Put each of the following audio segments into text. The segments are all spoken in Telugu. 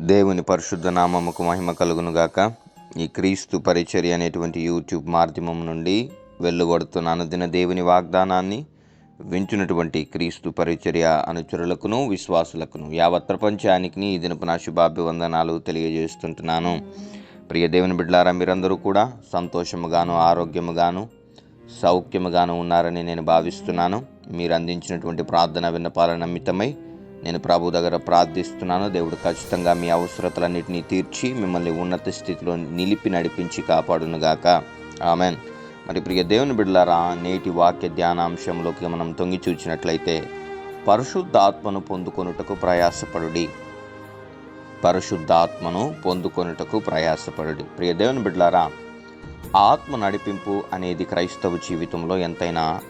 దేవుని పరిశుద్ధ నామముకు మహిమ కలుగును గాక ఈ క్రీస్తు పరిచర్య అనేటువంటి యూట్యూబ్ మాధ్యమం నుండి వెళ్ళబడుతున్న అనుదిన దేవుని వాగ్దానాన్ని వింటున్నటువంటి క్రీస్తు పరిచర్య అనుచరులకును విశ్వాసులకును యావత్ ప్రపంచానికి ఈ దినపు నా శుభాభివందనాలు తెలియజేస్తుంటున్నాను. ప్రియ దేవుని బిడ్డలారా మీరందరూ కూడా సంతోషముగాను ఆరోగ్యముగాను సౌఖ్యముగాను ఉన్నారని నేను భావిస్తున్నాను. మీరు అందించినటువంటి ప్రార్థన విన్నపాల నిమిత్తమై నేను ప్రభు దగ్గర ప్రార్థిస్తున్నాను. దేవుడు ఖచ్చితంగా మీ అవసరతలన్నింటినీ తీర్చి మిమ్మల్ని ఉన్నత స్థితిలో నిలిపి నడిపించి కాపాడునుగాక. ఆమెన్. మరి ప్రియ దేవుని బిడ్డలారా నేటి వాక్య ధ్యానాంశంలోకి మనం తొంగి చూచినట్లయితే పరిశుద్ధాత్మను పొందుకొనుటకు ప్రయాసపడుడి. పరిశుద్ధాత్మను పొందుకొనుటకు ప్రయాసపడుడి. ప్రియ దేవుని బిడ్డలారా ఆత్మ నడిపింపు అనేది క్రైస్తవ జీవితంలో ఎంతైనా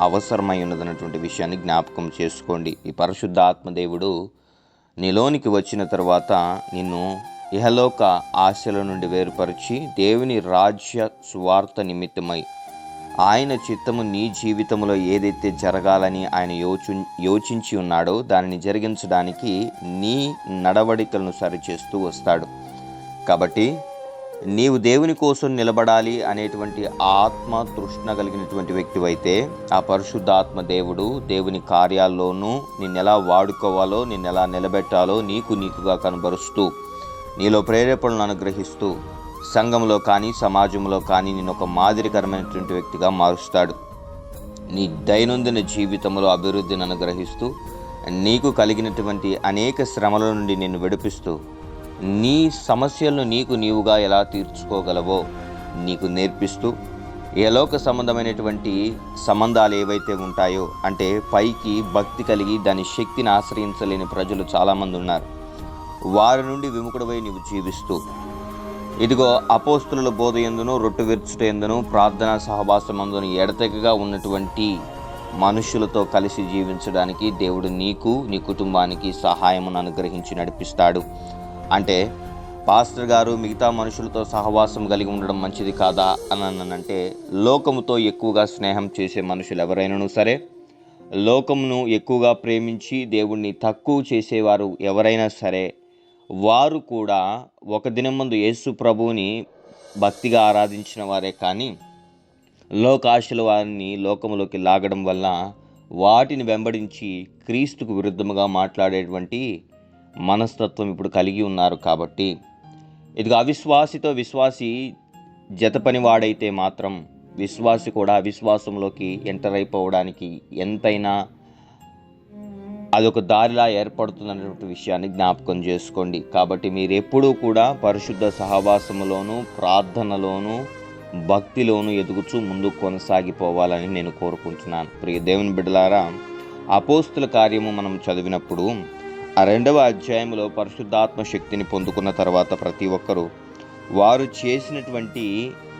అవసరమై ఉన్నదన్నటువంటి విషయాన్ని జ్ఞాపకం చేసుకోండి. ఈ పరిశుద్ధ ఆత్మదేవుడు నీలోనికి వచ్చిన తర్వాత నిన్ను ఇహలోక ఆశల నుండి వేరుపరిచి దేవుని రాజ్య సువార్త నిమిత్తమై ఆయన చిత్తము నీ జీవితంలో ఏదైతే జరగాలని ఆయన యోచు యోచించి ఉన్నాడో దానిని జరిగించడానికి నీ నడవడికలను సరిచేస్తూ వస్తాడు. కాబట్టి నీవు దేవుని కోసం నిలబడాలి అనేటువంటి ఆత్మ తృష్ణ కలిగినటువంటి వ్యక్తివైతే ఆ పరిశుద్ధాత్మ దేవుడు దేవుని కార్యాల్లోనూ నిన్నెలా వాడుకోవాలో నిన్నెలా నిలబెట్టాలో నీకు నీకుగా కనబరుస్తూ నీలో ప్రేరేపణలను అనుగ్రహిస్తూ సంఘంలో కానీ సమాజంలో కానీ నేను ఒక మాదిరికరమైనటువంటి వ్యక్తిగా మారుస్తాడు. నీ దైనందిన జీవితంలో అభివృద్ధిని అనుగ్రహిస్తూ నీకు కలిగినటువంటి అనేక శ్రమల నుండి నిన్ను విడిపిస్తూ నీ సమస్యలను నీకు నీవుగా ఎలా తీర్చుకోగలవో నీకు నేర్పిస్తూ ఏలోక సంబంధమైనటువంటి సంబంధాలు ఏవైతే ఉంటాయో అంటే పైకి భక్తి కలిగి దాని శక్తిని ఆశ్రయించలేని ప్రజలు చాలామంది ఉన్నారు. వారి నుండి విముఖుడవై నీవు జీవిస్తూ ఇదిగో అపోస్తుల బోధ ఎందును రొట్టు విరుచుట ఎందును ప్రార్థనా సహవాసమందును ఎడతెగగా ఉన్నటువంటి మనుషులతో కలిసి జీవించడానికి దేవుడు నీకు నీ కుటుంబానికి సహాయమును అనుగ్రహించి నడిపిస్తాడు. అంటే పాస్టర్ గారు మిగతా మనుషులతో సహవాసం కలిగి ఉండడం మంచిది కాదా? అని అన్నానంటే లోకముతో ఎక్కువగా స్నేహం చేసే మనుషులు ఎవరైనాను సరే లోకమును ఎక్కువగా ప్రేమించి దేవుణ్ణి తక్కువ చేసేవారు ఎవరైనా సరే వారు కూడా ఒక దినం ముందు యేసు ప్రభువుని భక్తిగా ఆరాధించిన వారే కానీ లోకాశల వారిని లోకములోకి లాగడం వల్ల వాటిని వెంబడించి క్రీస్తుకు విరుద్ధముగా మాట్లాడేటువంటి మనస్తత్వం ఇప్పుడు కలిగి ఉన్నారు కాబట్టి ఇదిగో అవిశ్వాసితో విశ్వాసి జత పనివాడైతే మాత్రం విశ్వాసి కూడా అవిశ్వాసంలోకి ఎంటర్ అయిపోవడానికి ఎంతైనా అదొక దారిలా ఏర్పడుతుందన్నటువంటి విషయాన్ని జ్ఞాపకం చేసుకోండి. కాబట్టి మీరు ఎప్పుడూ కూడా పరిశుద్ధ సహవాసములోను ప్రార్థనలోను భక్తిలోను ఎదుగుచూ ముందు కొనసాగిపోవాలని నేను కోరుకుంటున్నాను. ప్రియ దేవుని బిడ్డలారా అపోస్తుల కార్యము మనం చదివినప్పుడు ఆ రెండవ అధ్యాయంలో పరిశుద్ధాత్మ శక్తిని పొందుకున్న తర్వాత ప్రతి ఒక్కరూ వారు చేసినటువంటి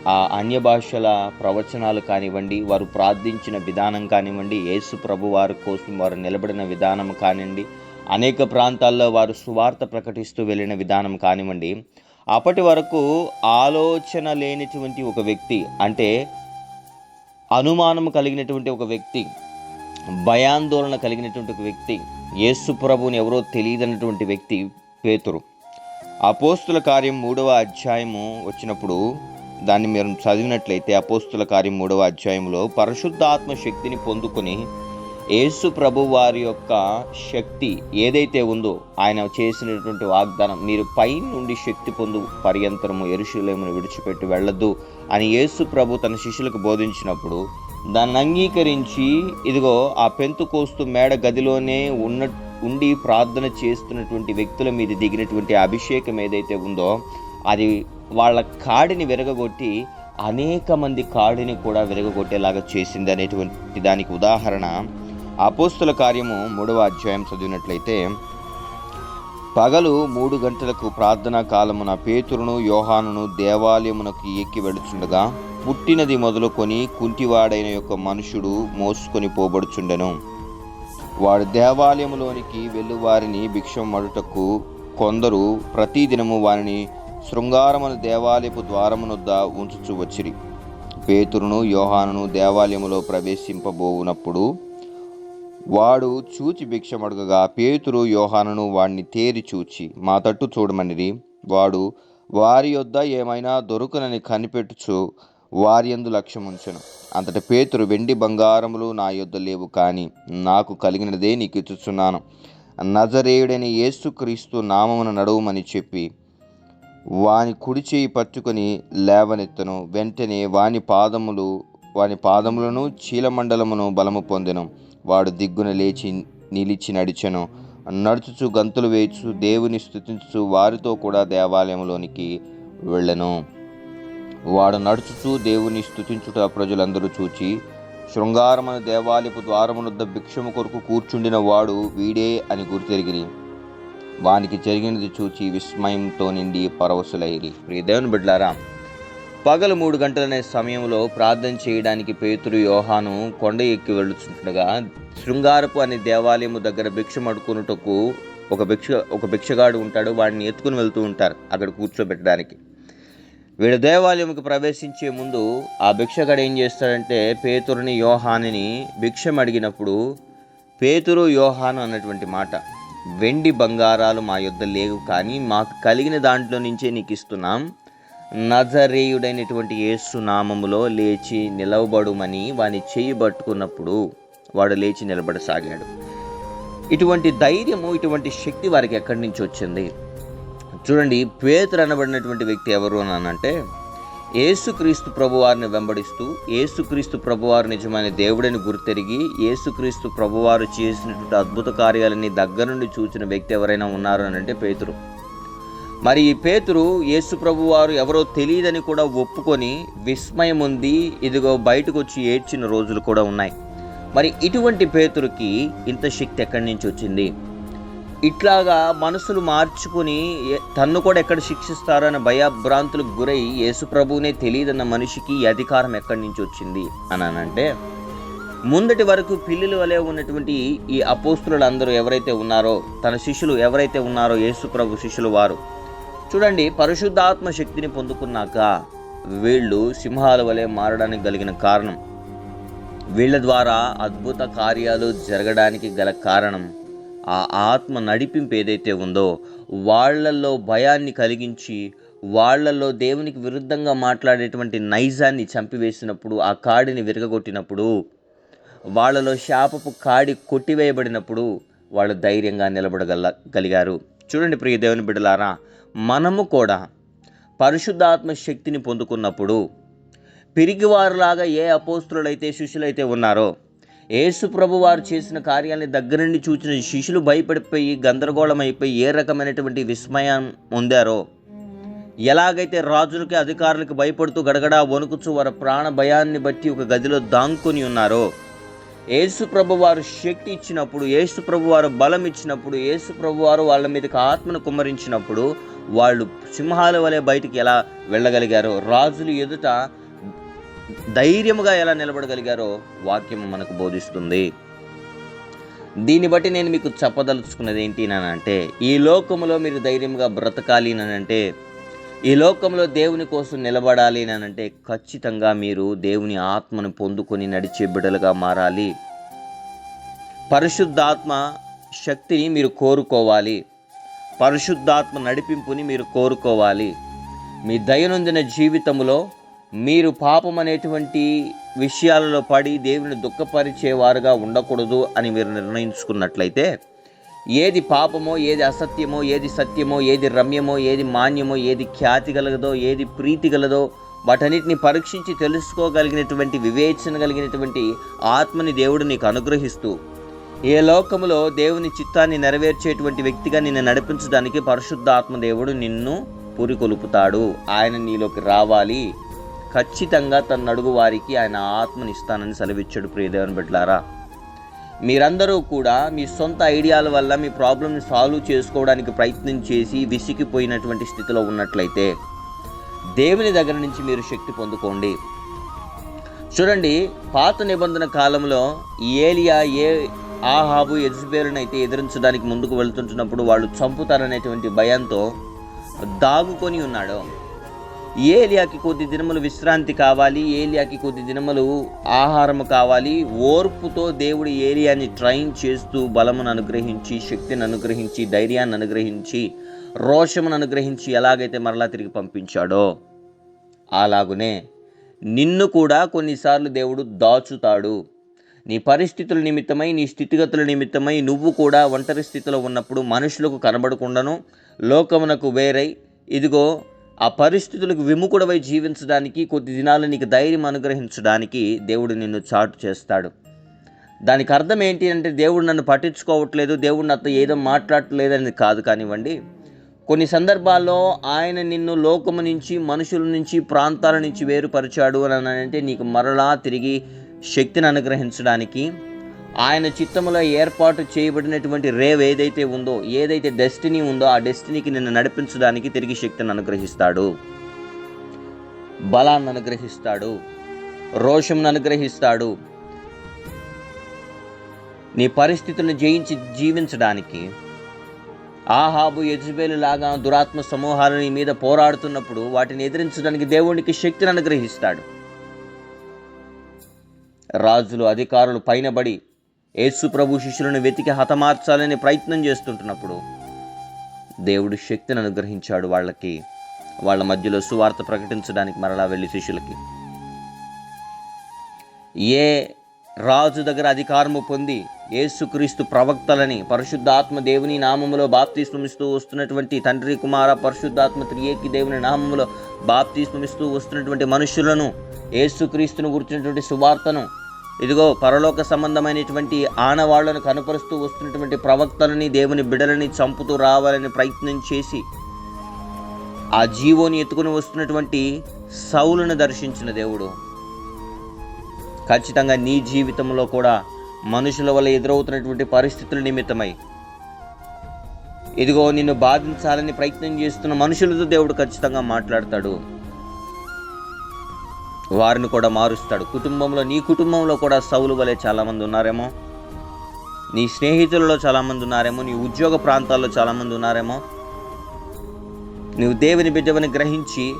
ఆ అన్య భాషల ప్రవచనాలు కానివ్వండి వారు ప్రార్థించిన విధానం కానివ్వండి యేసు ప్రభు వారి కోసం వారు నిలబడిన విధానం కానివ్వండి అనేక ప్రాంతాల్లో వారు సువార్త ప్రకటిస్తూ వెళ్ళిన విధానం కానివ్వండి అప్పటి వరకు ఆలోచన లేనిటువంటి ఒక వ్యక్తి అంటే అనుమానం కలిగినటువంటి ఒక వ్యక్తి భయాందోళన కలిగినటువంటి వ్యక్తి యేసు ప్రభుని ఎవరో తెలియదన్నటువంటి వ్యక్తి పేతురు. అపోస్తుల కార్యం మూడవ అధ్యాయము వచ్చినప్పుడు దాన్ని మీరు చదివినట్లయితే అపోస్తుల కార్యం మూడవ అధ్యాయంలో పరిశుద్ధాత్మ శక్తిని పొందుకొని యేసు ప్రభు వారి యొక్క శక్తి ఏదైతే ఉందో ఆయన చేసినటువంటి వాగ్దానం మీరు పై నుండి శక్తి పొందు పర్యంతరము ఎరుషులేమును విడిచిపెట్టి వెళ్ళద్దు అని యేసు ప్రభు తన శిష్యులకు బోధించినప్పుడు దాన్ని అంగీకరించి ఇదిగో ఆ పెంతు కోస్తు మేడ గదిలోనే ఉన్న ఉండి ప్రార్థన చేస్తున్నటువంటి వ్యక్తుల మీద దిగినటువంటి అభిషేకం ఏదైతే ఉందో అది వాళ్ళ కాడిని విరగగొట్టి అనేక మంది కాడిని కూడా విరగగొట్టేలాగా చేసింది అనేటువంటి దానికి ఉదాహరణ. అపోస్తుల కార్యము మూడవ అధ్యాయం చదివినట్లయితే పగలు మూడు గంటలకు ప్రార్థనా కాలమున పేతురును యోహానును దేవాలయమునకు ఎక్కి వెళుచుండగా పుట్టినది మొదలుకొని కుంటివాడైన యొక్క మనుషుడు మోసుకొని పోబడుచుండెను. వాడు దేవాలయములోనికి వెళ్ళువారిని భిక్షం మడుటకు కొందరు ప్రతిదినము వారిని శృంగారమును దేవాలయపు ద్వారమునొద్ద ఉంచుచు వచ్చిరి. పేతురును యోహానును దేవాలయములో ప్రవేశింపబోవునప్పుడు వాడు చూచి భిక్షమడుగగా పేతురు యోహానును వాడిని తేరి చూచి మా తట్టు చూడమనిరి. వాడు వారి యొద్ద ఏమైనా దొరుకునని కనిపెట్టుచు వారి యందు లక్ష్యముంచెను. అంతటి పేతురు వెండి బంగారములు నా యొద్ద లేవు కానీ నాకు కలిగినదే నీకు ఇచ్చుచున్నాను. నజరేయుడని యేసుక్రీస్తు నామమున నడవమని చెప్పి వాని కుడి చేయి పట్టుకొని లేవనెత్తను. వెంటనే వాని పాదములు వాని పాదములను చీలమండలమును బలము పొందెను. వాడు దిగ్గున లేచి నిలిచి నడిచెను. నడుచుచు గంతులు వేయచు దేవుని స్థుతించు వారితో కూడా దేవాలయంలోనికి వెళ్ళను. వాడు నడుచుచూ దేవుని స్థుతించుట ప్రజలందరూ చూచి శృంగారమను దేవాలయపు ద్వారమునొద్ద భిక్షము కొరకు కూర్చుండిన వాడు వీడే అని గుర్తెరిగిరి. వానికి జరిగినది చూచి విస్మయంతో నిండి పరవశులైరి. ప్రియ దేవుని బిడ్లారా పగలు మూడు గంటలనే సమయంలో ప్రార్థన చేయడానికి పేతురు యోహాను కొండ ఎక్కి వెళ్ళుచుండగా శృంగారపు అనే దేవాలయము దగ్గర భిక్షం అడుకునుటకు ఒక భిక్ష ఒక భిక్షగాడు ఉంటాడు. వాడిని ఎత్తుకుని వెళ్తూ ఉంటారు అక్కడ కూర్చోబెట్టడానికి. వీడు దేవాలయంకి ప్రవేశించే ముందు ఆ భిక్షగాడు ఏం చేస్తాడంటే పేతురుని యోహానిని భిక్షం అడిగినప్పుడు పేతురు యోహాను అన్నటువంటి మాట వెండి బంగారాలు మా యొద్ద లేవు కానీ మాకు కలిగిన దాంట్లో నుంచే నీకు ఇస్తున్నాం. నజరేయుడైనటువంటి యేసు నామములో లేచి నిలవబడుమని వాని చేయి పట్టుకున్నప్పుడు వాడు లేచి నిలబడసాగాడు. ఇటువంటి ధైర్యము ఇటువంటి శక్తి వారికి ఎక్కడి నుంచి వచ్చింది? చూడండి పేతురు అనబడినటువంటి వ్యక్తి ఎవరు అని అంటే ఏసుక్రీస్తు ప్రభువారిని వెంబడిస్తూ ఏసుక్రీస్తు ప్రభువారు నిజమైన దేవుడని గుర్తెరిగి ఏసుక్రీస్తు ప్రభువారు చేసినటువంటి అద్భుత కార్యాలని దగ్గర నుండి చూసిన వ్యక్తి ఎవరైనా ఉన్నారు అని అంటే పేతురు. మరి ఈ పేతురు యేసు ప్రభువారు ఎవరో తెలియదని కూడా ఒప్పుకొని విస్మయం ఉంది ఇదిగో బయటకు వచ్చి ఏడ్చిన రోజులు కూడా ఉన్నాయి. మరి ఇటువంటి పేతురుకి ఇంత శక్తి ఎక్కడి నుంచి వచ్చింది? ఇట్లాగా మనసులు మార్చుకుని తన్ను కూడా ఎక్కడ శిక్షిస్తారన్న భయభ్రాంతులకు గురై యేసుప్రభువునే తెలియదన్న మనిషికి ఈ అధికారం ఎక్కడి నుంచి వచ్చింది అనంటే ముందటి వరకు పిల్లుల వలె ఉన్నటువంటి ఈ అపోస్తులందరూ ఎవరైతే ఉన్నారో తన శిష్యులు ఎవరైతే ఉన్నారో యేసుప్రభు శిష్యులు వారు చూడండి పరిశుద్ధాత్మ శక్తిని పొందుకున్నాక వీళ్ళు సింహాల వలె మారడానికి కలిగిన కారణం. వీళ్ళ ద్వారా అద్భుత కార్యాలు జరగడానికి గల కారణం ఆ ఆత్మ నడిపింపు ఏదైతే ఉందో వాళ్ళల్లో భయాన్ని కలిగించి వాళ్ళల్లో దేవునికి విరుద్ధంగా మాట్లాడేటువంటి నైజాన్ని చంపివేసినప్పుడు ఆ కాడిని విరగగొట్టినప్పుడు వాళ్ళలో శాపపు కాడి కొట్టివేయబడినప్పుడు వాళ్ళు ధైర్యంగా నిలబడగల గలిగారు చూడండి ప్రియ దేవుని బిడ్డలారా మనము కూడా పరిశుద్ధాత్మ శక్తిని పొందుకున్నప్పుడు పిరిగివారులాగా ఏ అపోస్తులైతే శిష్యులైతే ఉన్నారో యేసు ప్రభు వారు చేసిన కార్యాలని దగ్గర నుండి చూసిన శిష్యులు భయపడిపోయి గందరగోళం అయిపోయి ఏ రకమైనటువంటి విస్మయం పొందారో? ఎలాగైతే రాజులకి అధికారులకు భయపడుతూ గడగడా వణుకుచు వారి ప్రాణ భయాన్ని బట్టి ఒక గదిలో దాంకొని ఉన్నారో? యేసు ప్రభు వారు శక్తి ఇచ్చినప్పుడు యేసు ప్రభు వారు బలం ఇచ్చినప్పుడు యేసు ప్రభు వారు వాళ్ళ మీదకి ఆత్మను కుమ్మరించినప్పుడు వాళ్ళు సింహాల వలె బయటికి ఎలా వెళ్ళగలిగారో? రాజులు ఎదుట ధైర్యముగా ఎలా నిలబడగలిగారో వాక్యం మనకు బోధిస్తుంది. దీన్ని బట్టి నేను మీకు చెప్పదలుచుకున్నది ఏంటి అని అంటే ఈ లోకములో మీరు ధైర్యంగా బ్రతకాలి అంటే ఈ లోకంలో దేవుని కోసం నిలబడాలి అని అంటే ఖచ్చితంగా మీరు దేవుని ఆత్మను పొందుకొని నడిచే బిడ్డలుగా మారాలి. పరిశుద్ధాత్మ శక్తిని మీరు కోరుకోవాలి. పరిశుద్ధాత్మ నడిపింపుని మీరు కోరుకోవాలి. మీ దైనందిన జీవితంలో మీరు పాపం అనేటువంటి విషయాలలో పడి దేవుని దుఃఖపరిచేవారుగా ఉండకూడదు అని మీరు నిర్ణయించుకున్నట్లయితే ఏది పాపమో ఏది అసత్యమో ఏది సత్యమో ఏది రమ్యమో ఏది మాన్యమో ఏది ఖ్యాతి గలదో ఏది ప్రీతి గలదో వాటన్నిటిని పరీక్షించి తెలుసుకోగలిగినటువంటి వివేచన కలిగినటువంటి ఆత్మని దేవుడు నీకు అనుగ్రహిస్తూ ఏ లోకములో దేవుని చిత్తాన్ని నెరవేర్చేటువంటి వ్యక్తిగా నిన్ను నడిపించడానికి పరిశుద్ధాత్మ దేవుడు నిన్ను పూరికొలుపుతాడు. ఆయన నీలోకి రావాలి. ఖచ్చితంగా తన అడుగు వారికి ఆయన ఆత్మనిస్తానని సెలవిచ్చాడు ప్రియదేవన్ బిడ్లారా మీరందరూ కూడా మీ సొంత ఐడియాల వల్ల మీ ప్రాబ్లమ్ని సాల్వ్ చేసుకోవడానికి ప్రయత్నం చేసి విసిగిపోయినటువంటి స్థితిలో ఉన్నట్లయితే దేవుని దగ్గర నుంచి మీరు శక్తి పొందుకోండి. చూడండి పాత నిబంధన కాలంలో ఏలియా ఏ ఆహాబు ఎజ్బేరును అయితే ఎదిరించడానికి ముందుకు వెళ్తుంటున్నప్పుడు వాళ్ళు చంపుతారనేటువంటి భయంతో దాగుకొని ఉన్నాడు. ఏలియాకి కొద్ది దినములు విశ్రాంతి కావాలి ఏలియాకి కొద్ది దినములు ఆహారము కావాలి. ఓర్పుతో దేవుడు ఏలియాని ట్రైన్ చేస్తూ బలమును అనుగ్రహించి శక్తిని అనుగ్రహించి ధైర్యాన్ని అనుగ్రహించి రోషమును అనుగ్రహించి ఎలాగైతే మరలా తిరిగి పంపించాడో అలాగునే నిన్ను కూడా కొన్నిసార్లు దేవుడు దాచుతాడు. నీ పరిస్థితుల నిమిత్తమై నీ స్థితిగతుల నిమిత్తమై నువ్వు కూడా ఒంటరి స్థితిలో ఉన్నప్పుడు మనుషులకు కనబడకుండాను లోకమునకు వేరై ఇదిగో ఆ పరిస్థితులకు విముకుడవై జీవించడానికి కొద్ది దినాలు నీకు ధైర్యం అనుగ్రహించడానికి దేవుడు నిన్ను చాటు చేస్తాడు. దానికి అర్థం ఏంటి అంటే దేవుడు నన్ను పట్టించుకోవట్లేదు దేవుడు నాతో ఏదో మాట్లాడట్లేదని కాదు కానివ్వండి. కొన్ని సందర్భాల్లో ఆయన నిన్ను లోకము నుంచి మనుషుల నుంచి ప్రాంతాల నుంచి వేరుపరిచాడు అని అంటే నీకు మరలా తిరిగి శక్తిని అనుగ్రహించడానికి ఆయన చిత్తములో ఏర్పాటు చేయబడినటువంటి రేవ్ ఏదైతే ఉందో ఏదైతే డెస్టినీ ఉందో ఆ డెస్టినీకి నిన్ను నడిపించడానికి తిరిగి శక్తిని అనుగ్రహిస్తాడు. బలాన్ని అనుగ్రహిస్తాడు. రోషంను అనుగ్రహిస్తాడు. నీ పరిస్థితులను జయించి జీవించడానికి ఆహాబు యజుబేలు లాగా దురాత్మ సమూహాలు నీ మీద పోరాడుతున్నప్పుడు వాటిని ఎదిరించడానికి దేవునికి శక్తిని అనుగ్రహిస్తాడు. రాజులు అధికారులు పైనబడి యేసు ప్రభు శిష్యులను వెతికి హతమార్చాలని ప్రయత్నం చేస్తుంటున్నప్పుడు దేవుడు శక్తిని అనుగ్రహించాడు వాళ్ళకి వాళ్ళ మధ్యలో సువార్త ప్రకటించడానికి మరలా వెళ్ళి శిష్యులకి. ఏ రాజు దగ్గర అధికారము పొంది ఏసుక్రీస్తు ప్రవక్తలని పరిశుద్ధాత్మ దేవుని నామములో బాప్తిస్మమిస్తూ వస్తున్నటువంటి తండ్రి కుమార పరిశుద్ధాత్మ త్రియేకి దేవుని నామములో బాప్తిస్మమిస్తూ వస్తున్నటువంటి మనుషులను ఏసుక్రీస్తును గుర్చినటువంటి సువార్తను ఇదిగో పరలోక సంబంధమైనటువంటి ఆనవాళ్ళను కనపరుస్తూ వస్తున్నటువంటి ప్రవక్తలని దేవుని బిడలని చంపుతూ రావాలని ప్రయత్నం చేసి ఆ జీవోని ఎత్తుకుని వస్తున్నటువంటి సౌలను దర్శించిన దేవుడు. ఖచ్చితంగా నీ జీవితంలో కూడా మనుషుల వల్ల ఎదురవుతున్నటువంటి పరిస్థితుల నిమిత్తమై. ఇదిగో నిన్ను బాధించాలని ప్రయత్నం చేస్తున్న మనుషులతో దేవుడు ఖచ్చితంగా మాట్లాడతాడు. వారిని కూడా మారుస్తాడు. కుటుంబంలో నీ కుటుంబంలో కూడా సౌలు వలె చాలామంది ఉన్నారేమో? నీ స్నేహితులలో చాలామంది ఉన్నారేమో? నీ ఉద్యోగ ప్రాంతాల్లో చాలామంది ఉన్నారేమో? నువ్వు దేవుని బిడ్డవని గ్రహించి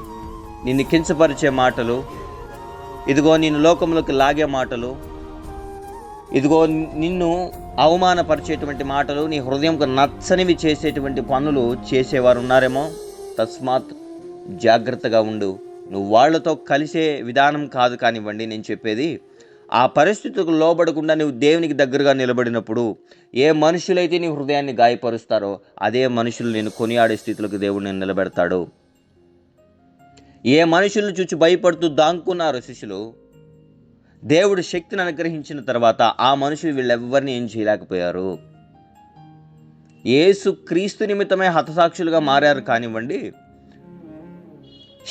నిన్ను కించపరిచే మాటలు ఇదిగో నిన్ను లోకంలోకి లాగే మాటలు ఇదిగో నిన్ను అవమానపరిచేటువంటి మాటలు నీ హృదయంకు నచ్చనివి చేసేటువంటి పనులు చేసేవారు ఉన్నారేమో? తస్మాత్ జాగ్రత్తగా ఉండు. నువ్వు వాళ్ళతో కలిసే విధానం కాదు కానివ్వండి నేను చెప్పేది ఆ పరిస్థితులకు లోబడకుండా నువ్వు దేవునికి దగ్గరగా నిలబడినప్పుడు ఏ మనుషులైతే నీ హృదయాన్ని గాయపరుస్తారో అదే మనుషులు నేను కొనియాడే స్థితిలోకి దేవుడు నేను నిలబెడతాడు. ఏ మనుషులను చూచి భయపడుతూ దాంకున్నారు శిష్యులు దేవుడు శక్తిని అనుగ్రహించిన తర్వాత ఆ మనుషులు వీళ్ళెవ్వరిని ఏం చేయలేకపోయారు? ఏసు క్రీస్తు నిమిత్తమే హతసాక్షులుగా మారారు కానివ్వండి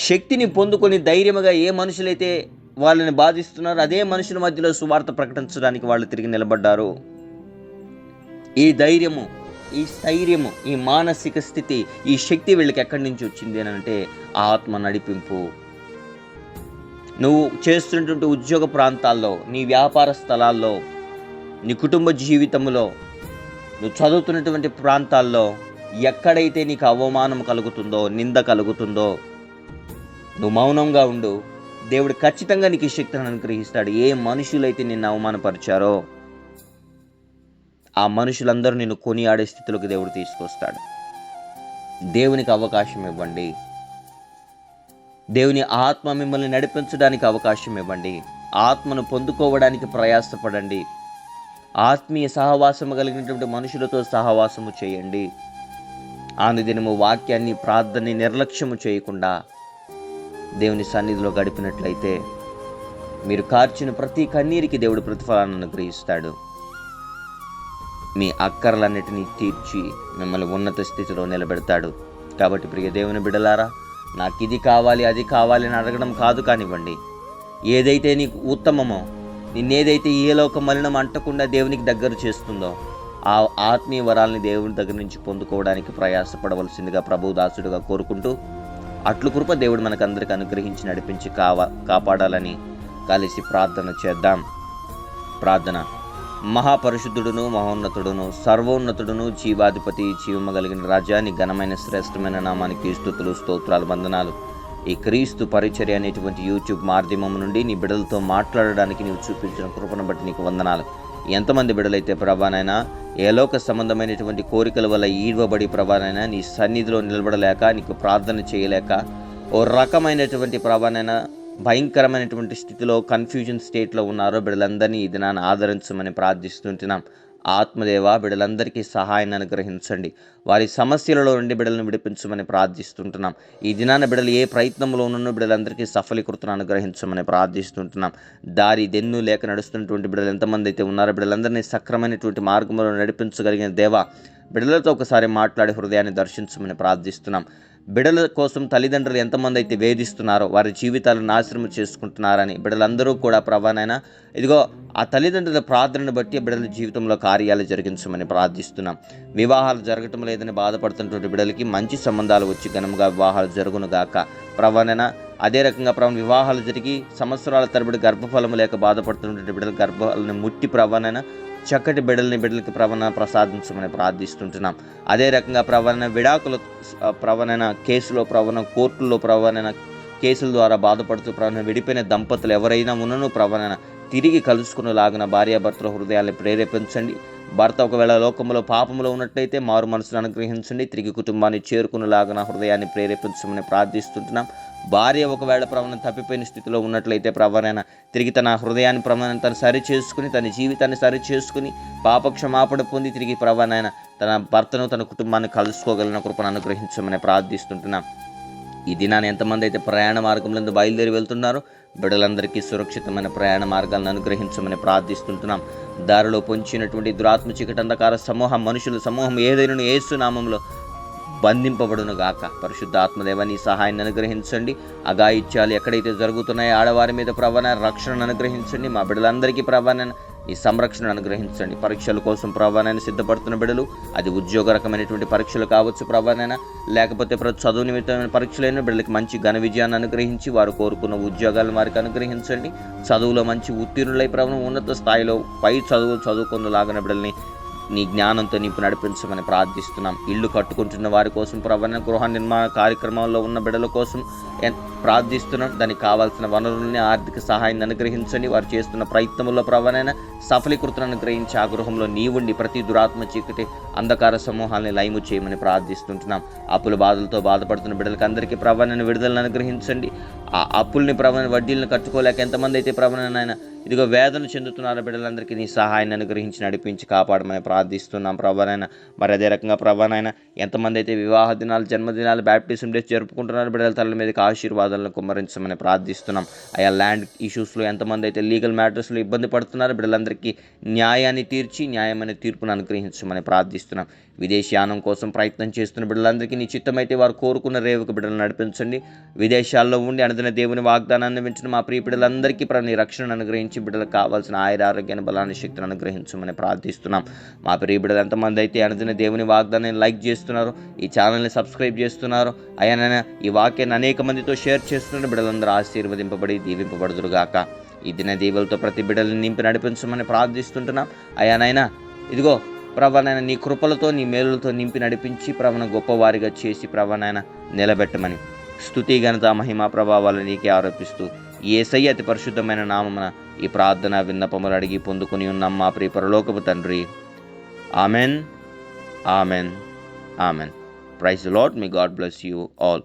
శక్తిని పొందుకొని ధైర్యముగా ఏ మనుషులైతే వాళ్ళని బాధిస్తున్నారో అదే మనుషుల మధ్యలో సువార్త ప్రకటించడానికి వాళ్ళు తిరిగి నిలబడ్డారు. ఈ ధైర్యము ఈ స్థైర్యము ఈ మానసిక స్థితి ఈ శక్తి వీళ్ళకి ఎక్కడి నుంచి వచ్చింది అని అంటే ఆత్మ నడిపింపు. నువ్వు చేస్తున్నటువంటి ఉద్యోగ ప్రాంతాల్లో నీ వ్యాపార స్థలాల్లో నీ కుటుంబ జీవితంలో నువ్వు చదువుతున్నటువంటి ప్రాంతాల్లో ఎక్కడైతే నీకు అవమానం కలుగుతుందో నింద కలుగుతుందో నువ్వు మౌనంగా ఉండు. దేవుడు ఖచ్చితంగా నీకు శక్తిని అనుగ్రహిస్తాడు. ఏ మనుషులైతే నిన్ను అవమానపరిచారో ఆ మనుషులందరూ నిన్ను కొనియాడే స్థితిలోకి దేవుడు తీసుకొస్తాడు. దేవునికి అవకాశం ఇవ్వండి. దేవుని ఆత్మ మిమ్మల్ని నడిపించడానికి అవకాశం ఇవ్వండి. ఆత్మను పొందుకోవడానికి ప్రయాసపడండి. ఆత్మీయ సహవాసము కలిగినటువంటి మనుషులతో సహవాసము చేయండి. ఆనుదినము వాక్యాన్ని ప్రార్థనని నిర్లక్ష్యము చేయకుండా దేవుని సన్నిధిలో గడిపినట్లయితే మీరు కార్చిన ప్రతి కన్నీరికి దేవుడు ప్రతిఫలాన్ని అనుగ్రహిస్తాడు. మీ అక్కర్లన్నిటినీ తీర్చి మిమ్మల్ని ఉన్నత స్థితిలో నిలబెడతాడు. కాబట్టి ప్రియ దేవుని బిడలారా నాకు ఇది కావాలి అది కావాలి అని అడగడం కాదు కానివ్వండి. ఏదైతే నీకు ఉత్తమమో నిన్నేదైతే ఏ లోక మలినం అంటకుండా దేవునికి దగ్గర చేస్తుందో ఆ ఆత్మీయ వరాల్ని దేవుని దగ్గర నుంచి పొందుకోవడానికి ప్రయాసపడవలసిందిగా ప్రభుదాసుడుగా కోరుకుంటూ అట్లు కృప దేవుడు మనకందరికి అనుగ్రహించి నడిపించి కావా కాపాడాలని కలిసి ప్రార్థన చేద్దాం. ప్రార్థన. మహాపరిశుద్ధుడును మహోన్నతుడును సర్వోన్నతుడును జీవాధిపతి జీవమ కలిగిన రాజ్యాన్ని ఘనమైన శ్రేష్టమైన నామానికి స్థుతులు స్తోత్రాలు వందనాలు. ఈ క్రీస్తు పరిచర్య అనేటువంటి యూట్యూబ్ మాధ్యమం నుండి నీ బిడ్డలతో మాట్లాడడానికి నీవు చూపించిన కృపను బట్టి నీకు వందనాలు. ఎంతమంది బిడలైతే ప్రభానైనా ఏలోక సంబంధమైనటువంటి కోరికల వల్ల ఈడవబడి ప్రభానైనా నీ సన్నిధిలో నిలబడలేక నీకు ప్రార్థన చేయలేక ఓ రకమైనటువంటి ప్రభానైనా భయంకరమైనటువంటి స్థితిలో కన్ఫ్యూజన్ స్టేట్లో ఉన్నారో బిడ్డలందరినీ ఇది నాన్న ఆదరించమని ప్రార్థిస్తుంటున్నాం. ఆత్మదేవ బిడ్డలందరికీ సహాయాన్ని అనుగ్రహించండి. వారి సమస్యలలో నుండి బిడ్డలను విడిపించమని ప్రార్థిస్తుంటున్నాం. ఈ దినాన బిడ్డలు ఏ ప్రయత్నంలో ఉన్న బిడ్డలందరికీ సఫలీకృతను అనుగ్రహించమని ప్రార్థిస్తుంటున్నాం. దారి దెన్ను లేక నడుస్తున్నటువంటి బిడ్డలు ఎంతమంది అయితే ఉన్నారో బిడ్డలందరినీ సక్రమైనటువంటి మార్గంలో నడిపించగలిగిన దేవ బిడ్డలతో ఒకసారి మాట్లాడి హృదయాన్ని దర్శించమని ప్రార్థిస్తున్నాం. బిడల కోసం తల్లిదండ్రులు ఎంతమంది అయితే వేధిస్తున్నారో వారి జీవితాలను నాశనం చేసుకుంటున్నారని బిడలందరూ కూడా ప్రభానైనా ఇదిగో ఆ తల్లిదండ్రుల ప్రార్థనను బట్టి బిడల జీవితంలో కార్యాలు జరిగించమని ప్రార్థిస్తున్నాం. వివాహాలు జరగటం లేదని బాధపడుతున్నటువంటి బిడలకి మంచి సంబంధాలు వచ్చి ఘనంగా వివాహాలు జరుగును గాక. ప్రభానైనా అదే రకంగా ప్రభు వివాహాలు జరిగి సంవత్సరాల తరబడి గర్భఫలం లేక బాధపడుతున్నటువంటి బిడ్డల గర్భాలను ముట్టి ప్రభానైనా చక్కటి బిడ్డల్ని బిడ్డలకి ప్రవణ ప్రసాదించమని ప్రార్థిస్తుంటున్నాం. అదే రకంగా ప్రవణ విడాకుల ప్రవణన కేసులో ప్రవణ కోర్టుల్లో ప్రవణన కేసుల ద్వారా బాధపడుతూ ప్రవణ విడిపోయిన దంపతులు ఎవరైనా ఉన్నను ప్రవణన తిరిగి కలుసుకునేలాగిన భార్యాభర్తల హృదయాన్ని ప్రేరేపించండి. భర్త ఒకవేళ లోకంలో పాపంలో ఉన్నట్లయితే మారు మనసును అనుగ్రహించండి. తిరిగి కుటుంబాన్ని చేరుకునేలాగిన హృదయాన్ని ప్రేరేపించమని ప్రార్థిస్తుంటున్నాం. భార్య ఒకవేళ ప్రవణ తప్పిపోయిన స్థితిలో ఉన్నట్లయితే ప్రవణైన తిరిగి తన హృదయాన్ని ప్రవణ తను సరి చేసుకుని తన జీవితాన్ని సరి చేసుకుని పాపక్షమాపణ పొంది తిరిగి ప్రవణైన తన భర్తను తన కుటుంబాన్ని కలుసుకోగలిగిన కృపను అనుగ్రహించమని ప్రార్థిస్తుంటున్నాం. ఈ దినాన్ని ఎంతమంది అయితే ప్రయాణ మార్గంలో బయలుదేరి వెళ్తున్నారో బిడ్డలందరికీ సురక్షితమైన ప్రయాణ మార్గాలను అనుగ్రహించమని ప్రార్థిస్తుంటున్నాం. దారిలో పొంచినటువంటి దురాత్మ చీకటి అంధకార సమూహం మనుషుల సమూహం ఏదైనా ఏసునామంలో బంధింపబడునుగాక. గాక నీ సహాయాన్ని అనుగ్రహించండి. అగాయిత్యాలు ఎక్కడైతే జరుగుతున్నాయో ఆడవారి మీద ప్రవణ రక్షణను అనుగ్రహించండి. మా బిడ్డలందరికీ ప్రవణ ఈ సంరక్షణను అనుగ్రహించండి. పరీక్షల కోసం ప్రభానాన్ని సిద్ధపడుతున్న బిడ్డలు అది ఉద్యోగ రకమైనటువంటి పరీక్షలు కావచ్చు ప్రభానైనా లేకపోతే ప్రతి చదువు నిమిత్తమైన పరీక్షలైన బిడ్డలకి మంచి ఘన విజయాన్ని అనుగ్రహించి వారు కోరుకున్న ఉద్యోగాలను వారికి అనుగ్రహించండి. చదువులో మంచి ఉత్తీర్ణులై ప్రవణం ఉన్నత స్థాయిలో పై చదువులు చదువుకున్నలాగిన బిడ్డల్ని నీ జ్ఞానంతో నీపు నడిపించమని ప్రార్థిస్తున్నాం. ఇల్లు కట్టుకుంటున్న వారి కోసం ప్రవణ గృహ నిర్మాణ కార్యక్రమంలో ఉన్న బిడ్డల కోసం ప్రార్థిస్తున్నాం. దానికి కావాల్సిన వనరుల్ని ఆర్థిక సహాయాన్ని అనుగ్రహించండి. వారు చేస్తున్న ప్రయత్నంలో ప్రవణైన సఫలీకృతను అనుగ్రహించి ఆ గృహంలో నీవుండి ప్రతి దురాత్మ చీకటి అంధకార సమూహాలని లైము చేయమని ప్రార్థిస్తుంటున్నాం. అప్పుల బాధలతో బాధపడుతున్న బిడ్డలకు అందరికీ ప్రవణను విడుదలను అనుగ్రహించండి. ఆ అప్పుల్ని ప్రవణ వడ్డీలను కట్టుకోలేక ఎంతమంది అయితే ప్రవణనైనా ఇదిగో వేదన చెందుతున్నారు బిడ్డలందరికీ నీ సహాయాన్ని అనుగ్రహించి నడిపించి కాపాడమని ప్రార్థిస్తున్నాం ప్రభానైనా మరి అదే రకంగా ప్రభానైనా ఎంతమంది అయితే వివాహ దినాలు జన్మదినాలు బ్యాప్టిజం డేస్ జరుపుకుంటున్నారు బిడ్డల తల మీదకి ఆశీర్వాదాలను కుమ్మరించమని ప్రార్థిస్తున్నాం. ఆయా ల్యాండ్ ఇష్యూస్లో ఎంతమంది అయితే లీగల్ మ్యాటర్స్లో ఇబ్బంది పడుతున్నారు బిడ్డలందరికీ న్యాయాన్ని తీర్చి న్యాయమైన తీర్పును అనుగ్రహించమని ప్రార్థిస్తున్నాం. విదేశీయానం కోసం ప్రయత్నం చేస్తున్న బిడ్డలందరికీ నీ చిత్తమైతే వారు కోరుకున్న రేవుకు బిడ్డలు నడిపించండి. విదేశాల్లో ఉండి అనుదిన దేవుని వాగ్దానాన్ని వించిన మా ప్రియ బిడ్డలందరికీ నీ రక్షణను అనుగ్రహించి బిడ్డలకు కావాల్సిన ఆయుర ఆరోగ్యాన్ని బలాన్ని శక్తిని అనుగ్రహించమని ప్రార్థిస్తున్నాం. మా ప్రియ బిడ్డలు ఎంతమంది అయితే అనుదిన దేవుని వాగ్దానాన్ని లైక్ చేస్తున్నారు ఈ ఛానల్ని సబ్స్క్రైబ్ చేస్తున్నారు అయ్యానైనా ఈ వాక్యాన్ని అనేక మందితో షేర్ చేస్తున్న బిడ్డలందరూ ఆశీర్వదింపబడి దీవింపబడుదురుగాక. ఈ దిన దీవులతో ప్రతి బిడ్డలను నింపి నడిపించమని ప్రార్థిస్తుంటున్నాం. అయ్యానైనా ఇదిగో ప్రవణైన నీ కృపలతో నీ మేలులతో నింపి నడిపించి ప్రవణ గొప్పవారిగా చేసి ప్రవణైన నిలబెట్టమని. స్థుతి ఘనత మహిమ ప్రభావాలు నీకే ఆరోపిస్తూ ఏసయ్య అతి పరిశుద్ధమైన నామమున ఈ ప్రార్థన విన్నపములు అడిగి పొందుకుని ఉన్నాం మా ప్రియ పరలోకపు తండ్రి. Amen. Amen. Amen. Praise lord me God bless you all.